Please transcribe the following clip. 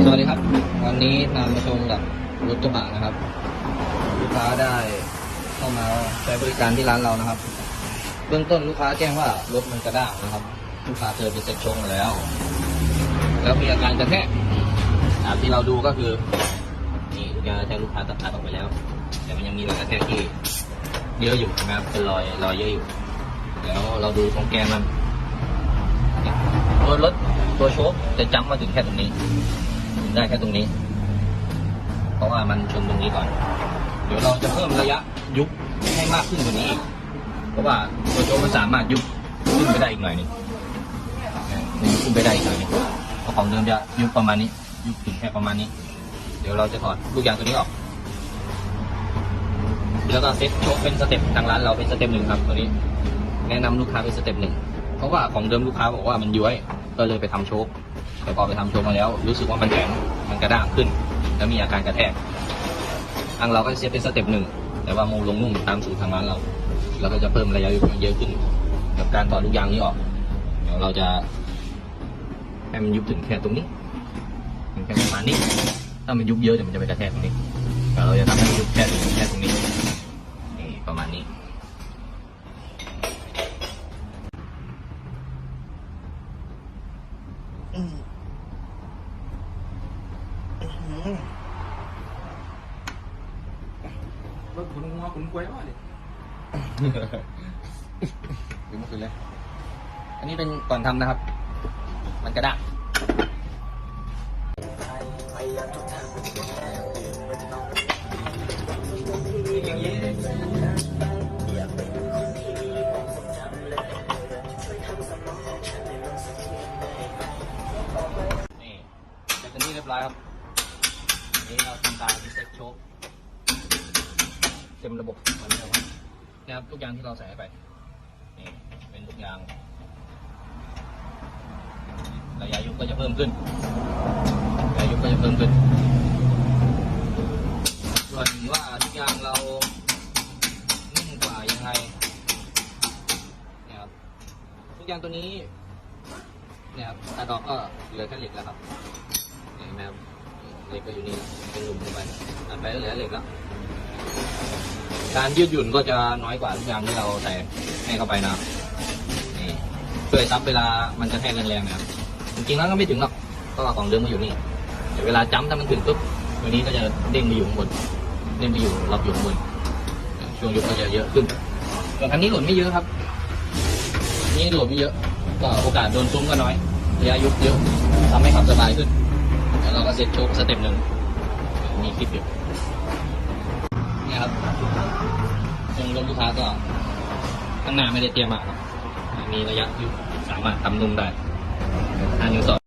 สวัสดีครับ วันนี้นำมาชมกับรถกระบะนะครับลูกค้าได้เข้ามาใช้บริการที่ร้านเรานะครับ เบื้องต้นลูกค้าแจ้งว่ารถมันกระด้างนะครับ ลูกค้าเคยไปเซ็ตชงแล้ว แล้วมีอาการกระแทกตามที่เราดูก็คือนี่ลูกค้ลูกค้าตัดขาดออกไปแล้ว แต่มันยังมีรอยกระแทกที่เยอะอยู่นะครับเป็นรอยรอยเยอะอยู่ แล้วเราดูตรงแกนมันตัวรถตัวโชคจะจำมาถึงแค่ตรงนี้ ได้แค่ตรงนี้ เพราะว่ามันชนตรงนี้ก่อน เดี๋ยวเราจะเพิ่มระยะยุบให้มากขึ้นกว่านี้อีก เพราะว่าตัวโชคมันสามารถยุบขึ้นไปได้อีกหน่อยนึงยุบขึ้นไปได้อีกหน่อยนึงเพราะของเดิมจะยุบประมาณนี้ ยุบถึงแค่ประมาณนี้ เดี๋ยวเราจะถอดลูกยางตัวนี้ออก แล้วก็เซ็ตโชคเป็นสเต็ปทางร้านเราเป็นสเต็ปหนึ่งครับตัวนี้ แนะนำลูกค้าเป็นสเต็ปหนึ่ง เพราะว่าของเดิมลูกค้าบอกว่ามันย้วย ก็เลยไปทำโชค แต่พอไปทำโชคมาแล้ว รู้สึกว่ามันแข็งมันกระด้างขึ้น แล้วมีอาการกระแทกทางเราก็จะเซตเป็นสเต็ปหนึ่งแต่ว่าโมลงนุ่มตามสูตรทางร้านเราเราก็จะเพิ่มระยะยุบเยอะขึ้น กับการถอลูกยางนี้ออกเดี๋ยวเราจะให้มันยุบถึงแค่ตรงนี้ถึงแค่ประมาณนี้ ถ้ามันยุบเยอะเดี๋ยวมันจะไปกระแทกตรงนี้แต่เราจะทำให้มันยุบแค่ถึงแค่ตรงนี้นี่ประมาณนี้ รถขนงัวขนกล้วยว่าดิดูมื่อคืนเลย อันนี้เป็นก่อนทำนะครับ มันกระด้างอย่างนี้นี่เสร็จเป็นที่เรียบร้อยครับ นี้เราทำการเซ็ตโชคเต็มระบบเหมือนเดิมนะครับทุกอย่างที่เราใส่ไปนี่เป็นทุกอย่างระยะยุบก็จะเพิ่มขึ้นระยะยุบก็จะเพิ่มขึ้น ส่วนว่าทุกอย่างเรานิ่งกว่ายังไงนี่ยครับทุกอย่างตัวนี้เนี่ยครับตัดออกก็เหลือแค่เหล็กแล้วครับเห็นไหมครับ เหล็กก็อยู่นี่เป็นหลุมลงไปตัดไปก็เหลือเหล็กแล้วการยืดหยุ่นก็จะน้อยกว่าทุกอย่างที่เราใส่ให้เข้าไปนะครับนี่ช่วยซับเวลามันจะแทกแรงๆนะครับจริงๆแล้วก็ไม่ถึงหรอกเพราะว่าของเดิมมันอยู่นี่แต่เวลาจ้ำถ้ามันถึงปุ๊บตัวนี้ก็จะเด้งไปอยู่ข้างบนเด้งไปอยู่รับอยู่ข้างบนช่วงยุบก็จะเยอะขึ้นส่วนอันนี้หล่นไม่เยอะครับ นี่หล่นไม่เยอะ ก็โอกาสโดนซุ้มก็น้อยระยะยุบเยอะทำให้ขับสบายขึ้น แล้วเราก็เซ็ตโชคสเต็ปหนึ่งมีคลิปอยู่เนี่ยครับตรงลมลูกค้าก็ข้างหน้าไม่ได้เตรียมมาครับมีระยะยุบสามารถทำนุ่มได้อันนี้สอง